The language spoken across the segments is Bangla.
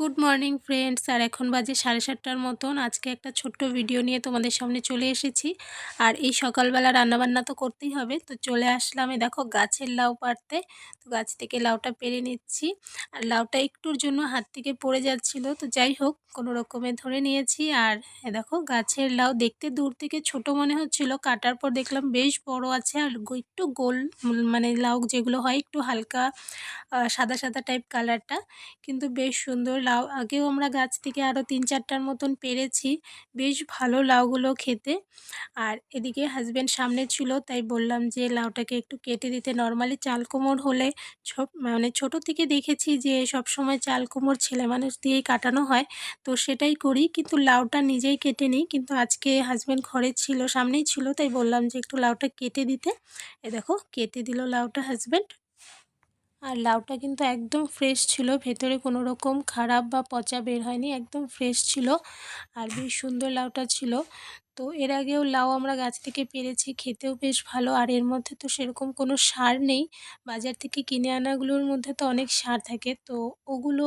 গুড মর্নিং ফ্রেন্ডস আর এখন বাজে সাড়ে সাতটার মতন। আজকে একটা ছোট্ট ভিডিও নিয়ে তোমাদের সামনে চলে এসেছি। আর এই সকালবেলা রান্নাবান্না তো করতেই হবে। তো চলে আসলাম এ দেখো গাছের লাউ পাড়তে। তো গাছ থেকে লাউটা পেরে নিচ্ছি। আর লাউটা একটুর জন্য হাত থেকে পড়ে যাচ্ছিল। তো যাই হোক, কোনো রকমে ধরে নিয়েছি। আর এ দেখো গাছের লাউ দেখতে দূর থেকে ছোট মনে হচ্ছিল। কাটার পর দেখলাম বেশ বড় আছে। আর একটু গোল মানে লাউ যেগুলো হয় একটু হালকা সাদা সাদা টাইপ কালারটা কিন্তু বেশ সুন্দর লাউ, আগেও আমরা গাছ থেকে আরও তিন চারটার মতন পেরেছি। বেশ ভালো লাউগুলো খেতে। আর এদিকে হাজব্যান্ড সামনে ছিল, তাই বললাম যে লাউটাকে একটু কেটে দিতে। নর্মালি চাল কোমর হলে মানে ছোট থেকে দেখেছি যে সব সময় চাল কোমর ছেলে মানুষ দিয়েই কাটানো হয়, তো সেটাই করি। কিন্তু লাউটা নিজেই কেটে নিই। কিন্তু আজকে হাজব্যান্ড ঘরে ছিল, সামনেই ছিল, তাই বললাম যে একটু লাউটা কেটে দিতে। এ দেখো, কেটে দিল লাউটা হাজব্যান্ড আর লাউটা কিন্তু একদম ফ্রেশ ছিল। ভেতরে কোনো রকম খারাপ বা পচা বের হয়নি, একদম ফ্রেশ ছিল আর বেশ সুন্দর লাউটা ছিল। তো এর আগেও লাউ আমরা গাছ থেকে পেরেছি, খেতেও বেশ ভালো আর এর মধ্যে তো সেরকম কোনো সার নেই। বাজার থেকে কিনে আনাগুলোর মধ্যে তো অনেক সার থাকে, তো ওগুলো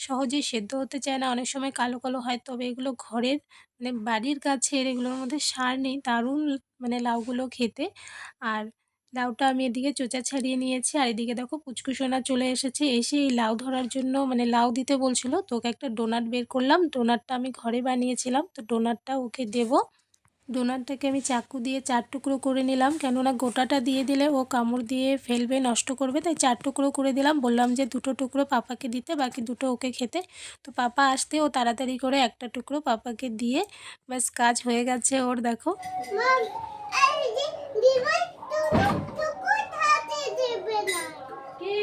সহজেই সেদ্ধ হতে চায় না। অনেক সময় কালো কালো হয়, তবে এগুলো ঘরের মানে বাড়ির গাছের এগুলোর মধ্যে সার নেই, দারুণ মানে লাউগুলো খেতে। আর লাউটা আমি এদিকে চোচা ছাড়িয়ে নিয়েছি, আর এদিকে দেখো পুচকুসোনা চলে এসেছে। এসে এই লাউ ধরার জন্য মানে লাউ দিতে বলছিল, তো ওকে একটা ডোনাট বের করলাম। ডোনাটটা আমি ঘরে বানিয়েছিলাম, তো ডোনাটটা ওকে দেব। ডোনাটটাকে আমি চাকু দিয়ে চার টুকরো করে নিলাম, কেননা গোটাটা দিয়ে দিলে ও কামড় দিয়ে ফেলবে, নষ্ট করবে, তাই চার টুকরো করে দিলাম। বললাম যে দুটো টুকরো পাপাকে দিতে, বাকি দুটো ওকে খেতে। তো পাপা আসতে ও তাড়াতাড়ি করে একটা টুকরো পাপাকে দিয়ে ব্যাস কাজ হয়ে গেছে ওর, দেখো। কে?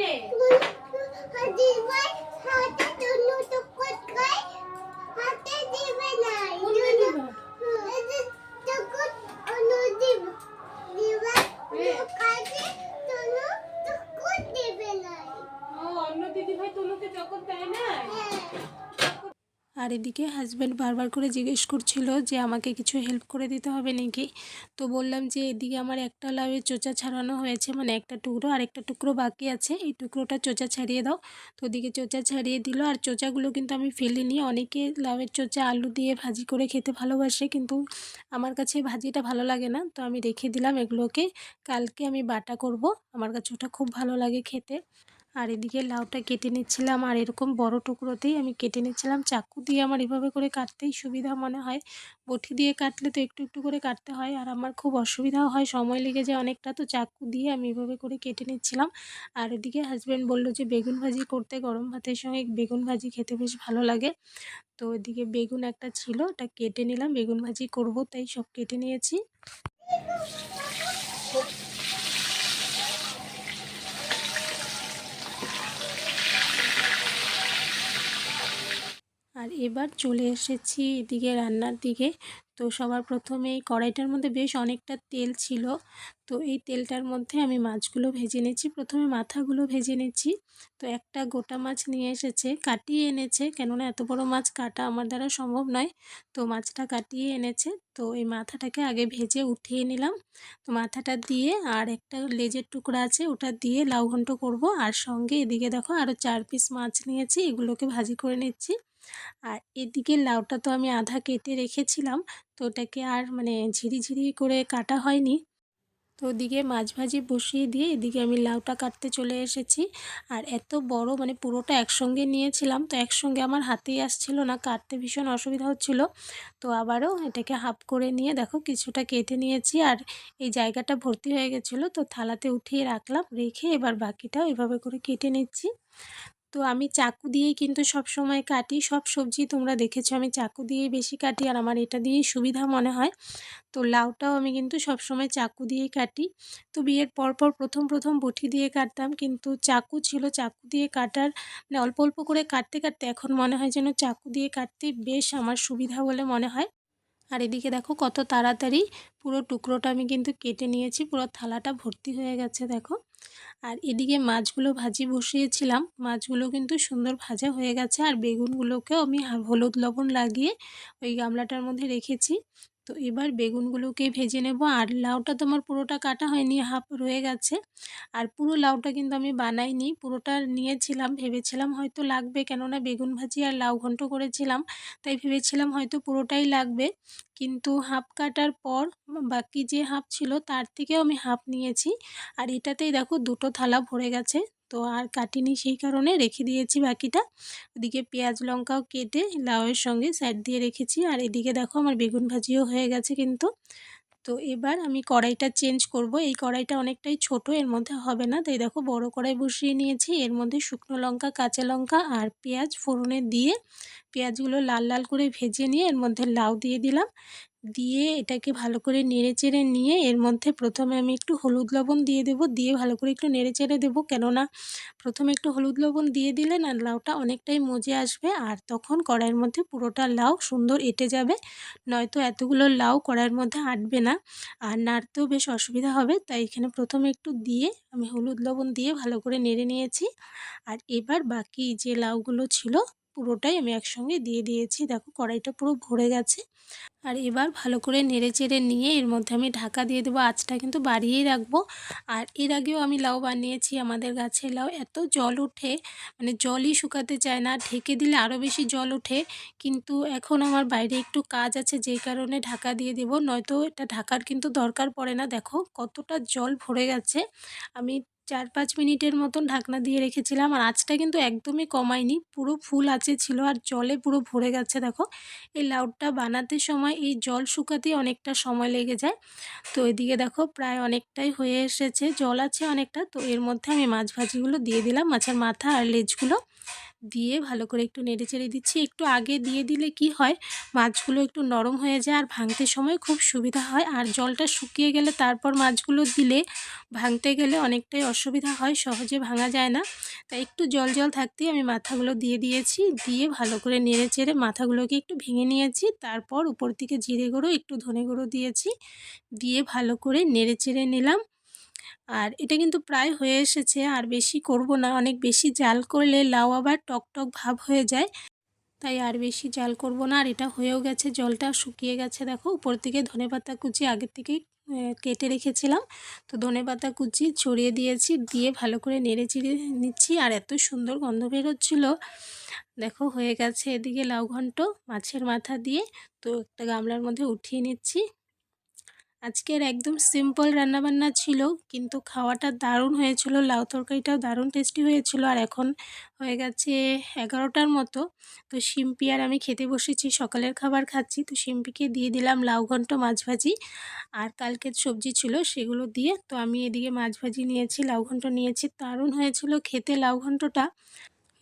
আর এদিকে হাজব্যান্ড বারবার করে জিজ্ঞেস করছিল যে আমাকে কিছু হেল্প করে দিতে হবে নাকি? তো বললাম যে এদিকে আমার একটা লাউয়ের চোচা ছাড়ানো হয়েছে মানে একটা টুকরো আর একটা টুকরো বাকি আছে। এই টুকরোটা চোচা ছাড়িয়ে দাও। তো ওদিকে চোচা ছাড়িয়ে দিল। আর চোচাগুলো কিন্তু আমি ফেলিনি। অনেকে লাউয়ের চোচা আলু দিয়ে ভাজি করে খেতে ভালোবাসে, কিন্তু আমার কাছে ভাজিটা ভালো লাগে না। তো আমি রেখে দিলাম এগুলোকে। কালকে আমি বাটা করব। আমার কাছে ওটা খুব ভালো লাগে খেতে। আর এদিকে লাউটা কেটে নিচ্ছিলাম আর এরকম বড় টুকরোতেই আমি কেটে নিচ্ছিলাম। চাকু দিয়ে আমার এভাবে করে কাটতেই সুবিধা মনে হয়। বটি দিয়ে কাটলে তো একটু একটু করে কাটতে হয় আর আমার খুব অসুবিধাও হয়, সময় লেগে যায় অনেকটা। তো চাকু দিয়ে আমি এভাবে করে কেটে নিচ্ছিলাম। আর এদিকে হাজব্যান্ড বলল যে, বেগুন ভাজি করতে গরম ভাতের সঙ্গে বেগুন ভাজি খেতে বেশ ভালো লাগে। তো এদিকে বেগুন একটা ছিল, ওটা কেটে নিলাম। বেগুন ভাজি করব, তাই সব কেটে নিয়েছি। আর এবার চলে এসেছি এদিকে রান্নার দিকে। তো সবার প্রথমে এই কড়াইটার মধ্যে বেশ অনেকটা তেল ছিল। তো এই তেলটার মধ্যে আমি মাছগুলো ভেজে নিচ্ছি প্রথমে মাথাগুলো ভেজে নিচ্ছি তো একটা গোটা মাছ নিয়ে এসেছে, কাটিয়ে এনেছে। কেননা এত বড় মাছ কাটা আমার দ্বারা সম্ভব নয়। তো মাছটা কাটিয়ে এনেছে। তো এই মাথাটাকে আগে ভেজে উঠিয়ে নিলাম। তো মাথাটা দিয়ে আর একটা লেজের টুকরা আছে, ওটা দিয়ে লাউ ঘন্ট করব। আর সঙ্গে এদিকে দেখো আরও চার পিস মাছ নিয়েছি। এগুলোকে ভাজি করে নিচ্ছি। আর এদিকে লাউটা তো আমি আধা কেটে রেখেছিলাম, তো ওটাকে আর মানে ঝিরিঝিরি করে কাটা হয়নি। তো ওদিকে মাছ ভাজি বসিয়ে দিয়ে এদিকে আমি লাউটা কাটতে চলে এসেছি। আর এত বড় মানে পুরোটা একসঙ্গে নিয়েছিলাম, তো একসঙ্গে আমার হাতেই আসছিল না, কাটতে ভীষণ অসুবিধা হচ্ছিল। তো আবারও এটাকে হাফ করে নিয়ে দেখো কিছুটা কেটে নিয়েছি আর এই জায়গাটা ভর্তি হয়ে গেছিল, তো থালাতে উঠিয়ে রাখলাম, রেখে এবার বাকিটাও এভাবে করে কেটে নিচ্ছি। তো আমি চাকু দিয়েই কিন্তু সব সময় কাটি, সব সবজি তোমরা দেখেছ আমি চাকু দিয়েই বেশি কাটি আর আমার এটা দিয়েই সুবিধা মনে হয়। তো লাউটাও আমি কিন্তু সব সময় চাকু দিয়েই কাটি। তো বিয়ের পরপর প্রথম প্রথম বটি দিয়ে কাটতাম কিন্তু চাকু ছিল, চাকু দিয়ে কাটার মানে অল্প অল্প করে কাটতে কাটতে এখন মনে হয় যেন চাকু দিয়ে কাটতে বেশ আমার সুবিধা বলে মনে হয়। আর এদিকে দেখো কত তাড়াতাড়ি পুরো টুকরোটা আমি কিন্তু কেটে নিয়েছি, পুরো থালাটা ভর্তি হয়ে গেছে দেখো। আর এদিকে মাছগুলো ভাজি বসিয়েছিলাম। মাছগুলো কিন্তু সুন্দর ভাজা হয়ে গেছে। আর বেগুনগুলোকেও আমি হলুদ লবণ লাগিয়ে ওই গামলাটার মধ্যে রেখেছি। তো এবার বেগুনগুলোকে ভেজে নেব। আর লাউটা তো আমার পুরোটা কাটা হয়নি, হাফ রয়ে গেছে। আর পুরো লাউটা কিন্তু আমি বানাইনি, পুরোটা নিয়েছিলাম। ভেবেছিলাম হয়তো লাগবে, কেননা বেগুন ভাজি আর লাউ ঘন্ট করেছিলাম। তাই ভেবেছিলাম হয়তো পুরোটাই লাগবে। কিন্তু হাফ কাটার পর বাকি যে হাফ ছিল, তার থেকেও আমি হাফ নিয়েছি। আর এটাতেই দেখো দুটো থালা ভরে গেছে। তো আর কাটিনি সেই কারণে রেখে দিয়েছি বাকিটা। ওদিকে পেঁয়াজ লঙ্কাও কেটে লাউয়ের সঙ্গে সাইড দিয়ে রেখেছি। আর এদিকে দেখো আমার বেগুন ভাজিও হয়ে গেছে কিন্তু। তো এবার আমি কড়াইটা চেঞ্জ করব। এই কড়াইটা অনেকটাই ছোট, এর মধ্যে হবে না। তাই দেখো বড় কড়াই বসিয়ে নিয়েছি। এর মধ্যে শুকনো লঙ্কা, কাঁচা লঙ্কা আর পেঁয়াজ ফোড়নে দিয়ে পেঁয়াজগুলো লাল লাল করে ভেজে নিয়ে এর মধ্যে লাউ দিয়ে দিলাম। দিয়ে এটাকে ভালো করে নেড়ে চেড়ে নিয়ে এর মধ্যে প্রথমে আমি একটু হলুদ লবণ দিয়ে দেব, দিয়ে ভালো করে একটু নেড়ে চেড়ে দেবো। কেননা প্রথমে একটু হলুদ লবণ দিয়ে দিলে না লাউটা অনেকটাই মজে আসবে আর তখন কড়াইয়ের মধ্যে পুরোটা লাউ সুন্দর এঁটে যাবে। নয়তো এতগুলো লাউ কড়াইয়ের মধ্যে আটবে না আর নাড়তেও বেশ অসুবিধা হবে। তাই এখানে প্রথমে একটু দিয়ে আমি হলুদ লবণ দিয়ে ভালো করে নেড়ে নিয়েছি। আর এবার বাকি যে লাউগুলো ছিল পুরোটাই আমি একসঙ্গে দিয়ে দিয়েছি। দেখো কড়াইটা পুরো ভরে গেছে। আর এবার ভালো করে নেড়ে চেড়ে নিয়ে এর মধ্যে আমি ঢাকা দিয়ে দেবো আঁচটা কিন্তু বাড়িয়েই রাখব। আর এর আগেও আমি লাউ বানিয়েছি আমাদের গাছে। লাউ এত জল ওঠে মানে জলই শুকাতে চায় না। ঢেকে দিলে আরও বেশি জল ওঠে। কিন্তু এখন আমার বাইরে একটু কাজ আছে, যেই কারণে ঢাকা দিয়ে দেবো। নয়তো এটা ঢাকার কিন্তু দরকার পড়ে না। দেখো কতটা জল ভরে গেছে। আমি চার পাঁচ মিনিটের মতন ঢাকনা দিয়ে রেখেছিলাম আর আঁচটা কিন্তু একদমই কমায়নি। পুরো ফুল আছে ছিল আর জলে পুরো ভরে গেছে দেখো। এই লাউটা বানাতে সময় এই জল শুকাতে অনেকটা সময় লেগে যায়। তো এদিকে দেখো প্রায় অনেকটাই হয়ে এসেছে, জল আছে অনেকটা। তো এর মধ্যে আমি মাছ ভাজিগুলো দিয়ে দিলাম, মাছের মাথা আর লেজগুলো দিয়ে ভালো করে একটু নেড়ে চেড়ে দিচ্ছি। একটু আগে দিয়ে দিলে কি হয়, মাছগুলো একটু নরম হয়ে যায় আর ভাঙতে সময় খুব সুবিধা হয়। আর জলটা শুকিয়ে গেলে তারপর মাছগুলো দিলে ভাঙতে গেলে অনেকটাই অসুবিধা হয়, সহজে ভাঙা যায় না। তাই একটু জল জল থাকতেই আমি মাথাগুলো দিয়ে দিয়েছি, দিয়ে ভালো করে নেড়ে চেড়ে মাথাগুলোকে একটু ভেঙে নিয়েছি। তারপর উপর থেকে জিরে গুঁড়ো, একটু ধনে গুঁড়ো দিয়েছি, দিয়ে ভালো করে নেড়ে চেড়ে নিলাম। আর এটা কিন্তু প্রায় হয়ে এসেছে, আর বেশি করব না। অনেক বেশি জাল করলে লাউ আবার টক টক ভাব হয়ে যায়। তাই আর বেশি জাল করব না, আর এটা হয়েও গেছে, জলটা শুকিয়ে গেছে। দেখো, উপর থেকে ধনে পাতা কুচি, আগের থেকেই কেটে রেখেছিলাম। তো ধনে পাতা কুচি ছড়িয়ে দিয়েছি, দিয়ে ভালো করে নেড়ে চিড়ে নিচ্ছি। আর এত সুন্দর গন্ধ বেরোচ্ছিলো দেখো, হয়ে গেছে এদিকে লাউ ঘন্ট মাছের মাথা দিয়ে। তো একটা গামলার মধ্যে উঠিয়ে নিচ্ছি। আজকের একদম সিম্পল রান্নাবান্না ছিল, কিন্তু খাওয়াটা দারুণ হয়েছিল, লাউ তরকারিটাও দারুণ টেস্টি হয়েছিল আর এখন হয়ে গেছে এগারোটার মতো। তো শিম্পি আর আমি খেতে বসেছি, সকালের খাবার খাচ্ছি, তো শিম্পিকে দিয়ে দিলাম লাউ ঘন্ট মাছ ভাজি। আর কালকের সবজি ছিল সেগুলো দিয়ে, তো আমি এদিকে মাছ ভাজি নিয়েছি, লাউ ঘন্ট নিয়েছি, দারুণ হয়েছিল খেতে লাউ ঘন্টটা।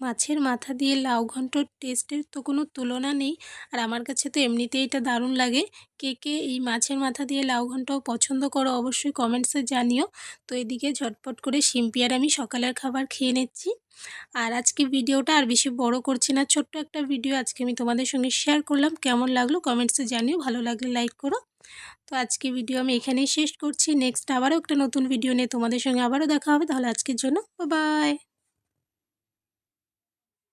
মাছের মাথা দিয়ে লাউ ঘন্টর টেস্টের তো কোনো তুলনা নেই। আর আমার কাছে তো এমনিতেই এটা দারুণ লাগে। কে কে এই মাছের মাথা দিয়ে লাউ ঘন্টও পছন্দ করো অবশ্যই কমেন্টসে জানিও। তো এদিকে ঝটপট করে শিম্পি আর আমি সকালের খাবার খেয়ে নিচ্ছি। আর আজকে ভিডিওটা আর বেশি বড় করছি না, ছোট্ট একটা ভিডিও আজকে আমি তোমাদের সঙ্গে শেয়ার করলাম। কেমন লাগল কমেন্টসে জানিও, ভালো লাগলে লাইক করো। তো আজকে ভিডিও আমি এখানেই শেষ করছি। নেক্সট আবারও একটা নতুন ভিডিও নিয়ে তোমাদের সঙ্গে আবারও দেখা হবে। তাহলে আজকের জন্য বাই